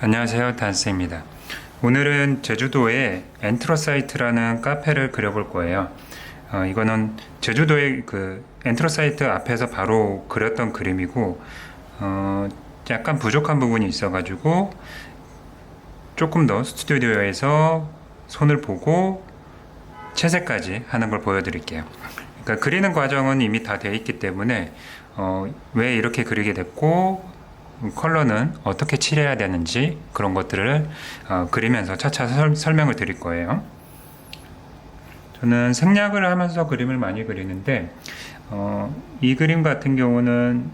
안녕하세요 단스입니다. 오늘은 제주도의 엔트로사이트라는 카페를 그려볼 거예요. 어, 이거는 제주도의 그 엔트로사이트 앞에서 바로 그렸던 그림이고 어, 약간 부족한 부분이 있어 가지고 조금 더 스튜디오에서 손을 보고 채색까지 하는 걸 보여드릴게요. 그러니까 그리는 과정은 이미 다 되어 있기 때문에 어, 왜 이렇게 그리게 됐고 컬러는 어떻게 칠해야 되는지 그런 것들을 어, 그리면서 차차 설, 설명을 드릴 거예요. 저는 생략을 하면서 그림을 많이 그리는데 어, 이 그림 같은 경우는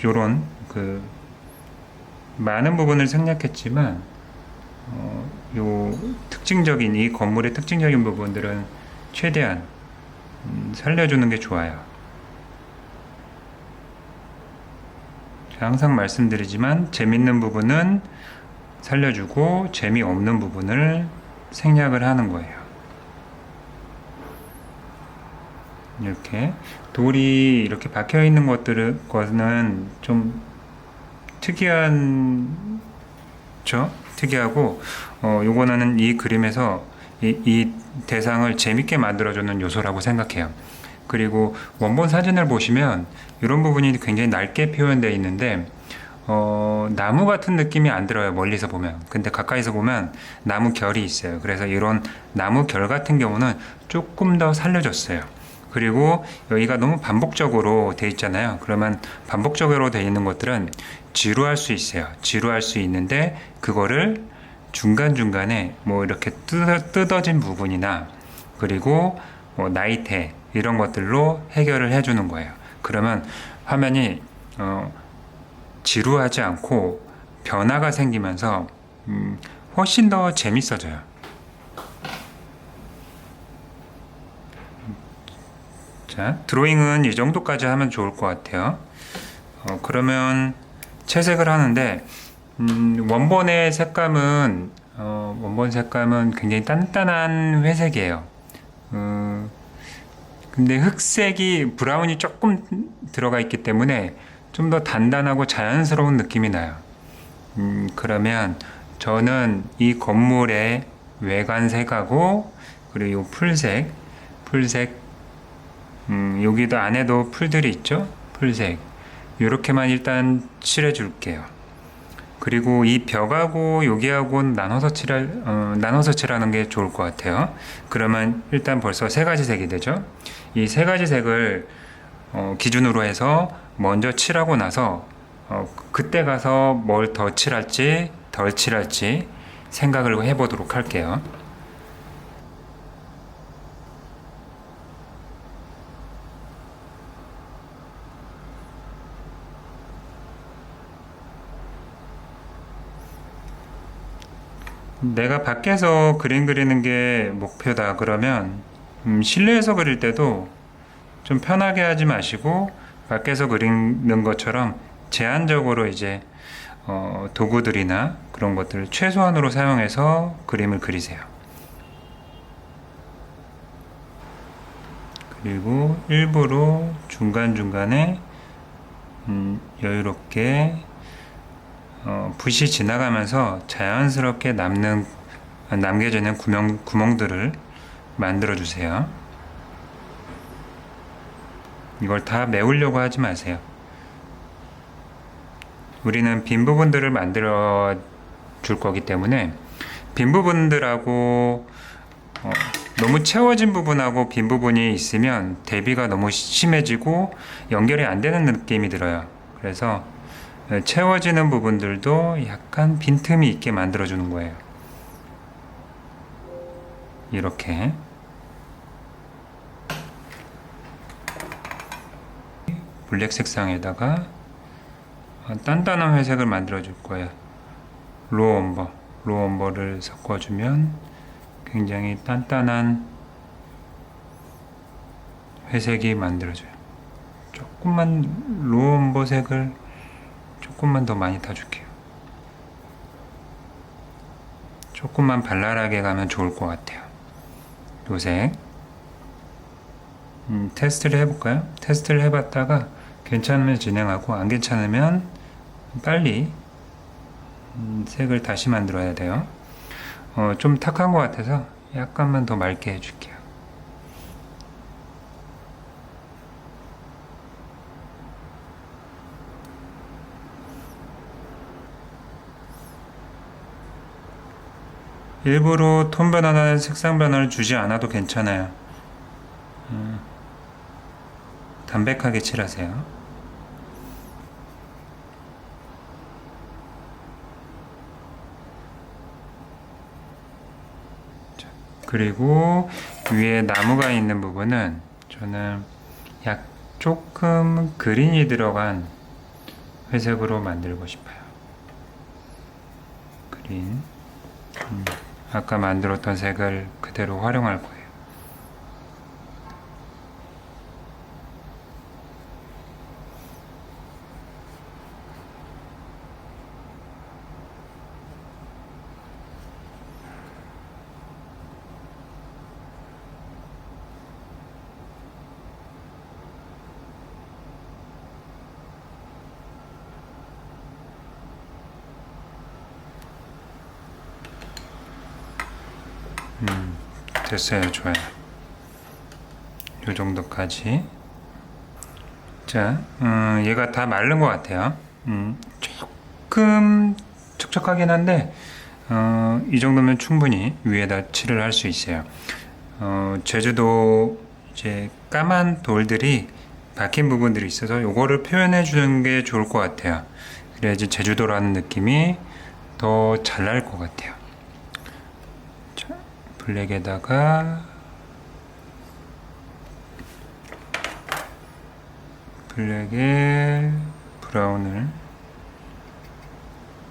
이런 그 많은 부분을 생략했지만 어, 요 특징적인 이 건물의 특징적인 부분들은 최대한 음, 살려주는 게 좋아요. 항상 말씀드리지만 재밌는 부분은 살려주고 재미없는 부분을 생략을 하는 거예요. 이렇게 돌이 이렇게 박혀 있는 것들은 거는 좀 특이한 죠 특이하고 어 요거는 이 그림에서 이, 이 대상을 재밌게 만들어주는 요소라고 생각해요. 그리고 원본 사진을 보시면 이런 부분이 굉장히 넓게 표현되어 있는데 어, 나무 같은 느낌이 안 들어요 멀리서 보면. 근데 가까이서 보면 나무 결이 있어요. 그래서 이런 나무 결 같은 경우는 조금 더 살려줬어요. 그리고 여기가 너무 반복적으로 돼 있잖아요. 그러면 반복적으로 돼 있는 것들은 지루할 수 있어요. 지루할 수 있는데 그거를 중간중간에 뭐 이렇게 뜯어, 뜯어진 부분이나 그리고 뭐 나이테 이런 것들로 해결을 해주는 거예요. 그러면 화면이 어, 지루하지 않고 변화가 생기면서 음, 훨씬 더 재밌어져요. 자, 드로잉은 이 정도까지 하면 좋을 것 같아요. 어, 그러면 채색을 하는데 음, 원본의 색감은 어, 원본 색감은 굉장히 단단한 회색이에요. 음, 근데 흑색이 브라운이 조금 들어가 있기 때문에 좀 더 단단하고 자연스러운 느낌이 나요. 음, 그러면 저는 이 건물의 외관색하고 그리고 이 풀색, 풀색, 음, 여기도 안에도 풀들이 있죠? 풀색. 이렇게만 일단 칠해 줄게요. 그리고 이 벽하고 여기하고 나눠서 칠할, 어, 나눠서 칠하는 게 좋을 것 같아요. 그러면 일단 벌써 세 가지 색이 되죠. 이 세 가지 색을 어, 기준으로 해서 먼저 칠하고 나서 어, 그때 가서 뭘 더 칠할지 덜 칠할지 생각을 해보도록 할게요. 내가 밖에서 그림 그리는 게 목표다 그러면 음, 실내에서 그릴 때도 좀 편하게 하지 마시고 밖에서 그리는 것처럼 제한적으로 이제 어, 도구들이나 그런 것들을 최소한으로 사용해서 그림을 그리세요. 그리고 일부러 중간중간에 음, 여유롭게 어, 붓이 지나가면서 자연스럽게 남는 남겨지는 구멍, 구멍들을 만들어 주세요. 이걸 다 메우려고 하지 마세요. 우리는 빈 부분들을 만들어 줄 거기 때문에 빈 부분들하고 어, 너무 채워진 부분하고 빈 부분이 있으면 대비가 너무 심해지고 연결이 안 되는 느낌이 들어요. 그래서 채워지는 부분들도 약간 빈틈이 있게 만들어 주는 거예요. 이렇게 블랙 색상에다가 단단한 회색을 만들어 줄 거예요. 로우 엄버, 로우 엄버를 섞어주면 굉장히 단단한 회색이 만들어져요. 조금만 로우 엄버 색을 조금만 더 많이 타줄게요. 조금만 발랄하게 가면 좋을 것 같아요. 요색. 음, 테스트를 해볼까요? 테스트를 해봤다가 괜찮으면 진행하고 안 괜찮으면 빨리 음, 색을 다시 만들어야 돼요. 어, 좀 탁한 것 같아서 약간만 더 맑게 해줄게요. 일부러 톤 변화나 색상 변화를 주지 않아도 괜찮아요. 음, 담백하게 칠하세요. 자, 그리고 위에 나무가 있는 부분은 저는 약 조금 그린이 들어간 회색으로 만들고 싶어요. 그린. 음, 아까 만들었던 색을 그대로 활용할 거예요. 됐어요. 좋아요. 요 정도까지. 자, 음, 얘가 다 마른 것 같아요. 음, 조금 촉촉하긴 한데, 어, 이 정도면 충분히 위에다 칠을 할 수 있어요. 어, 제주도 이제 까만 돌들이 박힌 부분들이 있어서 요거를 표현해 주는 게 좋을 것 같아요. 그래야지 제주도라는 느낌이 더 잘 날 것 같아요. 자, 블랙에다가 블랙에 브라운을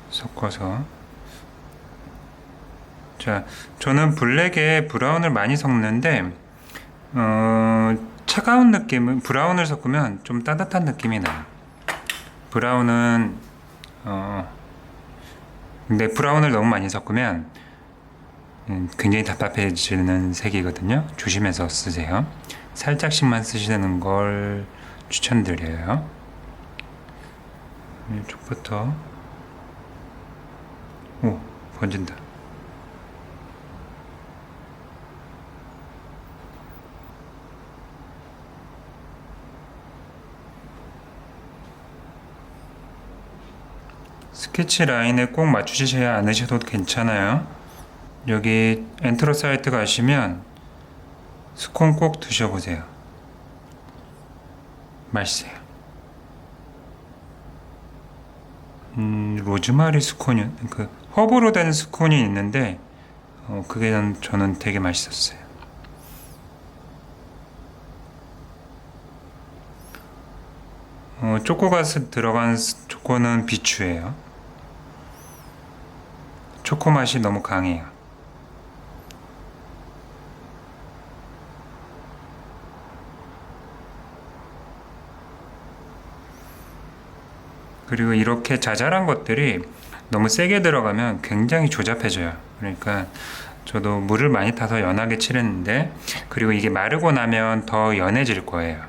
섞어서. 자 저는 블랙에 브라운을 많이 섞는데 어, 차가운 느낌은 브라운을 섞으면 좀 따뜻한 느낌이 나요. 브라운은 어, 근데 브라운을 너무 많이 섞으면 음, 굉장히 답답해지는 색이거든요. 조심해서 쓰세요. 살짝씩만 쓰시는 걸 추천드려요. 이쪽부터 오 번진다. 스케치 라인에 꼭 맞추시지 않으셔도 괜찮아요. 여기 엔트로 사이트 가시면 스콘 꼭 드셔보세요. 맛있어요. 음, 로즈마리 스콘이 그 허브로 된 스콘이 있는데 어, 그게 난- 저는 되게 맛있었어요. 어, 초코가 스- 들어간 스- 초코는 비추예요. 초코 맛이 너무 강해요. 그리고 이렇게 자잘한 것들이 너무 세게 들어가면 굉장히 조잡해져요. 그러니까 저도 물을 많이 타서 연하게 칠했는데 그리고 이게 마르고 나면 더 연해질 거예요.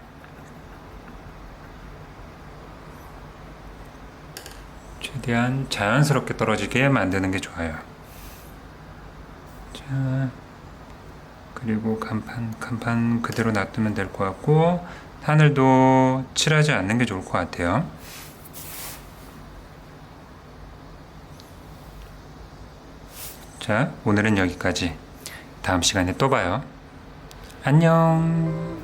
최대한 자연스럽게 떨어지게 만드는 게 좋아요. 자, 그리고 간판, 간판 그대로 놔두면 될 것 같고 하늘도 칠하지 않는 게 좋을 것 같아요. 자, 오늘은 여기까지. 다음 시간에 또 봐요. 안녕.